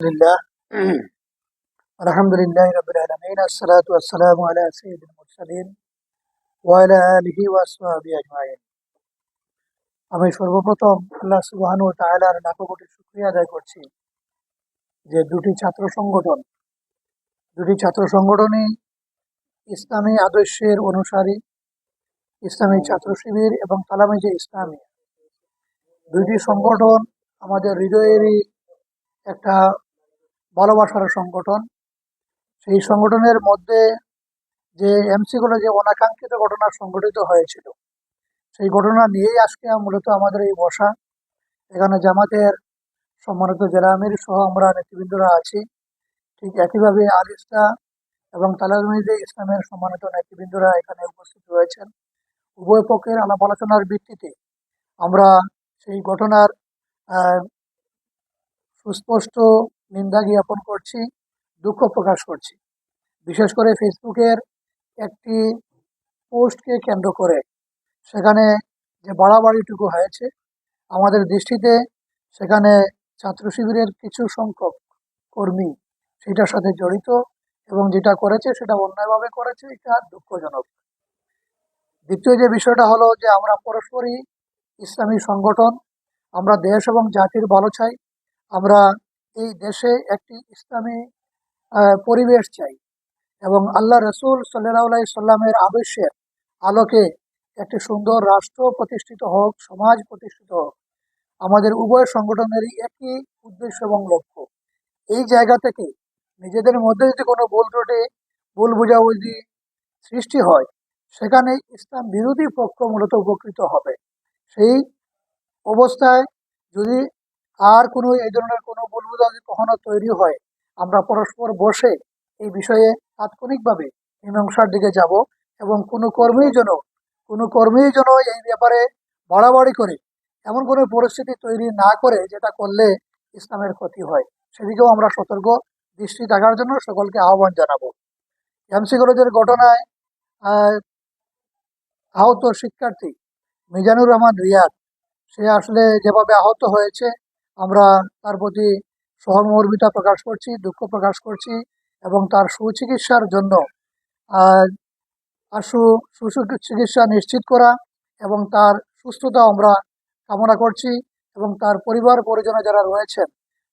لله الحمد لله رب العالمين الصلاة والسلام على سيد المرسلين وعلى آله وأصحابه أجمعين আমি সর্বপ্রথম আল্লাহ সুবহান ও তাআলার লাখো কোটি শুকরিয়া আদায় করছি যে দুটি ছাত্র সংগঠন দুটি ছাত্র সংগঠনই ইসলামী আদর্শের অনুসারী ইসলামী ছাত্র শিবির এবং তালামিজে ইসলামী দুইটি সংগঠন আমাদের হৃদয়েরই একটা ভালোবাসার সংগঠন। সেই সংগঠনের মধ্যে যে এমসিগুলো যে অনাকাঙ্ক্ষিত ঘটনা সংঘটিত হয়েছিল, সেই ঘটনা নিয়েই আজকে মূলত আমাদের এই বসা। এখানে জামাতের সম্মানিত জেলা আমির সহ আমরা নেতৃবৃন্দরা আছি। ঠিক একইভাবে আলিস্তা এবং তালাজমিদে ইসলামের সম্মানিত নেতৃবৃন্দরা এখানে উপস্থিত রয়েছেন। উভয় পক্ষের আলাপ আলোচনার ভিত্তিতে আমরা সেই ঘটনার সুস্পষ্ট নিন্দা জ্ঞাপন করছি, দুঃখ প্রকাশ করছি। বিশেষ করে ফেসবুকের একটি পোস্টকে কেন্দ্র করে। সেখানে যে বাড়াবাড়িটুকু হয়েছে, আমাদের দৃষ্টিতে সেখানে ছাত্র শিবিরের কিছু সংখ্যক কর্মী সেটার সাথে জড়িত এবং যেটা করেছে সেটা অন্যায়ভাবে করেছে, এটা দুঃখজনক। দ্বিতীয় যে বিষয়টা হলো যে আমরা পরস্পরই ইসলামী সংগঠন, আমরা দেশ এবং জাতির ভালো চাই, আমরা এই দেশে একটি ইসলামী পরিবেশ চাই এবং আল্লাহ রসুল সাল্লাহ সাল্লামের আদর্শের আলোকে একটি সুন্দর রাষ্ট্র প্রতিষ্ঠিত হোক, সমাজ প্রতিষ্ঠিত হোক। আমাদের উভয় সংগঠনেরই একই উদ্দেশ্য এবং লক্ষ্য। এই জায়গা থেকে নিজেদের মধ্যে যদি কোনো ভুল ত্রুটি, ভুল বুঝাবুঝি সৃষ্টি হয়, সেখানে ইসলাম বিরোধী পক্ষ মূলত উপকৃত হবে। সেই অবস্থায় যদি আর কোনো এই ধরনের কোনো ভুল বুঝাবুঝি কখনো তৈরি হয়? আমরা পরস্পর বসে এই বিষয়ে তাৎক্ষণিকভাবে মীমাংসার দিকে যাব এবং কোনো কর্মীই যেন, কোনো কর্মীই যেন এই ব্যাপারে বাড়াবাড়ি করে, এমন কোনো পরিস্থিতি তৈরি না করে যেটা করলে ইসলামের ক্ষতি হয়। সেদিকেও আমরা সতর্ক দৃষ্টি থাকার জন্য সকলকে আহ্বান জানাব। এমসি কলেজের ঘটনায় আহত শিক্ষার্থী মিজানুর রহমান রিয়াদ, সে আসলে যেভাবে আহত হয়েছে আমরা তার প্রতি সহমর্মিতা প্রকাশ করছি, দুঃখ প্রকাশ করছি এবং তার সুচিকিৎসার জন্য আশু সুচিকিৎসা নিশ্চিত করা এবং তার সুস্থতা আমরা কামনা করছি এবং তার পরিবার পরিজনে যারা রয়েছেন,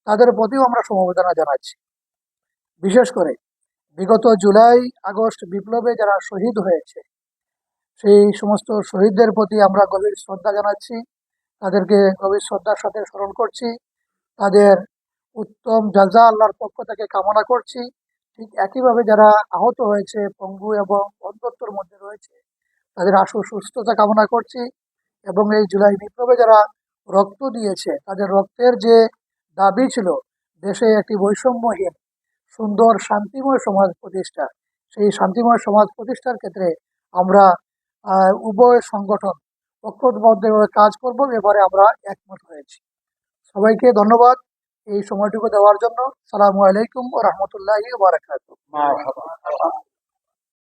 তাদের প্রতিও আমরা সমবেদনা জানাচ্ছি। বিশেষ করে বিগত জুলাই, আগস্ট বিপ্লবে যারা শহীদ হয়েছে, সেই সমস্ত শহীদদের প্রতি আমরা গভীর শ্রদ্ধা জানাচ্ছি। তাদেরকে গভীর শ্রদ্ধার সাথে স্মরণ করছি। তাদের উত্তম জাজা আল্লাহর পক্ষ থেকে কামনা করছি। ঠিক একইভাবে যারা আহত হয়েছে, পঙ্গু এবং অন্ধত্বর মধ্যে রয়েছে, তাদের আশু সুস্থতা কামনা করছি এবং এই জুলাই বিপ্লবে যারা রক্ত দিয়েছে, তাদের রক্তের যে দাবি ছিল, দেশে একটি বৈষম্যহীন, সুন্দর, শান্তিময় সমাজ প্রতিষ্ঠা, সেই শান্তিময় সমাজ প্রতিষ্ঠার ক্ষেত্রে আমরা উভয় সংগঠন ঐক্যবদ্ধভাবে কাজ করব, এবারে আমরা একমত হয়েছি। সবাইকে ধন্যবাদ এই সময়টুকু দেওয়ার জন্য। সালামু আলাইকুম ও রহমতুল্লাহি মারহাবা